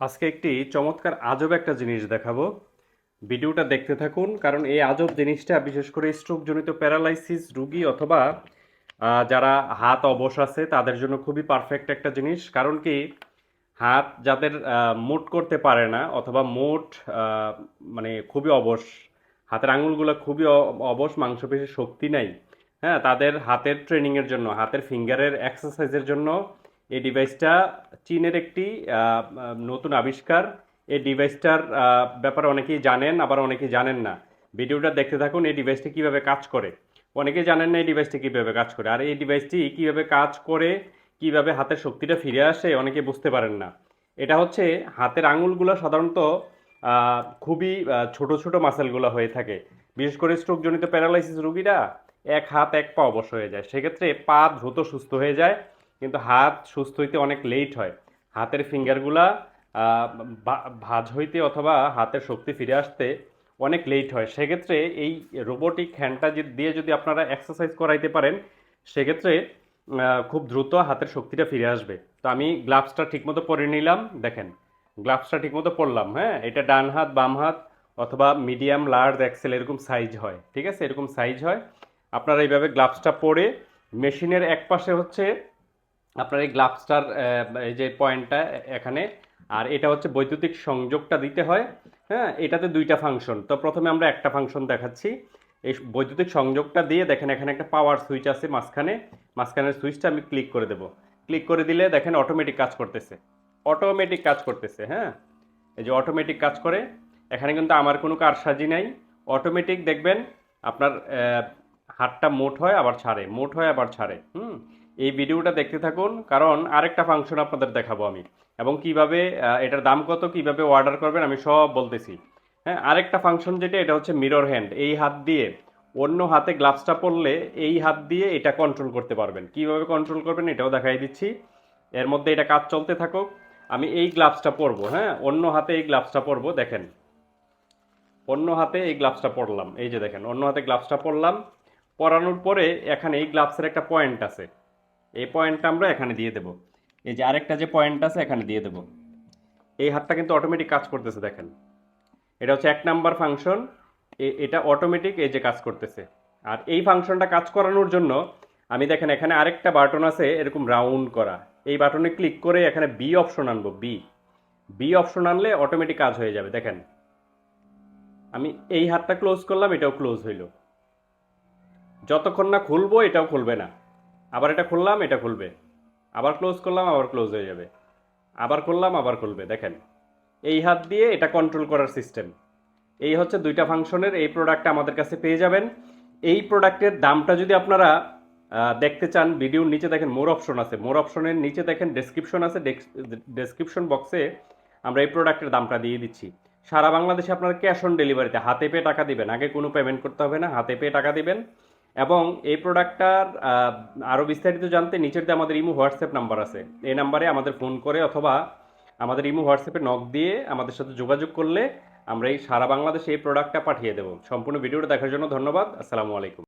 আজকে একটি চমৎকার আজব একটা জিনিস দেখাবো। ভিডিওটা দেখতে থাকুন, কারণ এই আজব জিনিসটা, বিশেষ করে স্ট্রোকজনিত প্যারালাইসিস রুগী অথবা যারা হাত অবশ আছে, তাদের জন্য খুবই পারফেক্ট একটা জিনিস। কারণ কি, হাত যাদের মোট করতে পারে না, অথবা মোট মানে খুবই অবশ, হাতের আঙুলগুলো খুবই অবশ, মাংসপেশির শক্তি নাই হ্যাঁ তাদের হাতের ট্রেনিংয়ের জন্য, হাতের ফিঙ্গারের এক্সারসাইজের জন্য এই ডিভাইসটা চীনের একটি নতুন আবিষ্কার। এই ডিভাইসটার ব্যাপারে অনেকেই জানেন, আবার অনেকেই জানেন না। ভিডিওটা দেখতে থাকুন, এই ডিভাইসটি কীভাবে কাজ করে। অনেকেই জানেন না এই ডিভাইসটি কীভাবে কাজ করে। আর এই ডিভাইসটি কীভাবে কাজ করে, কীভাবে হাতের শক্তিটা ফিরে আসে, অনেকে বুঝতে পারেন না। এটা হচ্ছে, হাতের আঙুলগুলো সাধারণত খুবই ছোট ছোট মাসেলগুলো হয়ে থাকে। বিশেষ করে স্ট্রোকজনিত প্যারালাইসিস রোগীরা, এক হাত, এক পা অবশ হয়ে যায়। সেক্ষেত্রে পা দ্রুত সুস্থ হয়ে যায় হাত সুস্থ হইতে অনেক লেট হয়। হাতের ফিঙ্গারগুলা ভাঁজ হইতে অথবা হাতের শক্তি ফিরে আসতে অনেক লেট হয়। সেক্ষেত্রে এই রোবোটিক হ্যান্ডটা দিয়ে যদি আপনারা এক্সারসাইজ করাইতে পারেন, সেক্ষেত্রে খুব দ্রুত হাতের শক্তিটা ফিরে আসবে। তো আমি গ্লাভসটা ঠিকমতো পরে নিলাম, দেখেন। গ্লাভসটা ঠিকমতো পরলাম হ্যাঁ? এটা ডান হাত, বাম হাত অথবা মিডিয়াম লার্জ এক্সেল এরকম সাইজ হয়, ঠিক আছে? এরকম সাইজ হয়। আপনারা এইভাবে গ্লাভসটা পরে মেশিনের এক পাশে হচ্ছে আপনার এই গ্লাভসটার এই যে পয়েন্টটা এখানে, আর এটা হচ্ছে বৈদ্যুতিক সংযোগটা দিতে হয় হ্যাঁ এটাতে দুইটা ফাংশন। তো প্রথমে আমরা একটা ফাংশন দেখাচ্ছি। এই বৈদ্যুতিক সংযোগটা দিয়ে দেখেন এখানে একটা পাওয়ার সুইচ আছে মাঝখানে, মাঝখানের সুইচটা আমি ক্লিক করে দেব। ক্লিক করে দিলে দেখেন অটোমেটিক কাজ করতেছে, অটোমেটিক কাজ করতেছে হ্যাঁ। এই যে অটোমেটিক কাজ করে, এখানে কিন্তু আমার কোনো কারসাজি নাই। অটোমেটিক দেখবেন আপনার হাতটা মোট হয়, আবার ছাড়ে, মোট হয়, আবার ছাড়ে, হুম। এই ভিডিওটা দেখতে থাকুন, কারণ আরেকটা ফাংশন আপনাদের দেখাবো আমি। এবং কীভাবে এটার দাম কত, কীভাবে অর্ডার করবেন, আমি সব বলতেছি। হ্যাঁ আরেকটা ফাংশন যেটা, এটা হচ্ছে মিরর হ্যান্ড এই হাত দিয়ে অন্য হাতে গ্লাভসটা পরলে এই হাত দিয়ে এটা কন্ট্রোল করতে পারবেন। কীভাবে কন্ট্রোল করবেন, এটাও দেখাই দিচ্ছি। এর মধ্যে এটা কাজ চলতে থাকুক। আমি এই গ্লাভসটা পরবো হ্যাঁ অন্য হাতে এই গ্লাভসটা পরবো, দেখেন। অন্য হাতে এই গ্লাভসটা পরলাম, এই যে দেখেন, অন্য হাতে গ্লাভসটা পরলাম। পরানোর পরে এখানে এই গ্লাভসের একটা পয়েন্ট আছে। এই পয়েন্টটা আমরা এখানে দিয়ে দেব। এই যে আরেকটা যে পয়েন্ট আছে, এখানে দিয়ে দেব। এই হাতটা কিন্তু অটোমেটিক কাজ করতেছে, দেখেন। এটা হচ্ছে এক নাম্বার ফাংশন এটা অটোমেটিক এই যে কাজ করতেছে। আর এই ফাংশনটা কাজ করানোর জন্য আমি দেখেন এখানে আরেকটা বাটন আছে, এরকম রাউন্ড করা। এই বাটনে ক্লিক করে এখানে বি অপশন আনব বি বি অপশন আনলে অটোমেটিক কাজ হয়ে যাবে, দেখেন। আমি এই হাতটা ক্লোজ করলাম, এটাও ক্লোজ হইল। যতক্ষণ না খুলবো, এটাও খুলবে না। আবার এটা খুললাম, এটা খুলবে। আবার ক্লোজ করলাম, আবার ক্লোজ হয়ে যাবে। আবার করলাম আবার খুলবে, দেখেন। এই হাত দিয়ে এটা কন্ট্রোল করার সিস্টেম এই হচ্ছে দুইটা ফাংশনের, এই প্রোডাক্টটা আমাদের কাছে পেয়ে যাবেন। এই প্রোডাক্টের দামটা যদি আপনারা দেখতে চান ভিডিওর নিচে দেখেন মোর অপশন আছে। মোর অপশনের নিচে দেখেন ডেসক্রিপশন আছে ডেসক্রিপশন বক্সে আমরা এই প্রোডাক্টের দামটা দিয়ে দিচ্ছি। সারা বাংলাদেশে আপনারা ক্যাশ অন ডেলিভারিতে হাতে পেয়ে টাকা দিবেন। আগে কোনো পেমেন্ট করতে হবে না, হাতে পেয়ে টাকা দিবেন। এবং এই প্রোডাক্টটার আরও বিস্তারিত জানতে নিচের দিয়ে আমাদের ইমো হোয়াটসঅ্যাপ নাম্বার আছে। এই নাম্বারে আমাদের ফোন করে অথবা আমাদের ইমো হোয়াটসঅ্যাপে নক দিয়ে আমাদের সাথে যোগাযোগ করলে আমরা এই সারা বাংলাদেশে এই প্রোডাক্টটা পাঠিয়ে দেবো। সম্পূর্ণ ভিডিওটা দেখার জন্য ধন্যবাদ। আসসালামু আলাইকুম।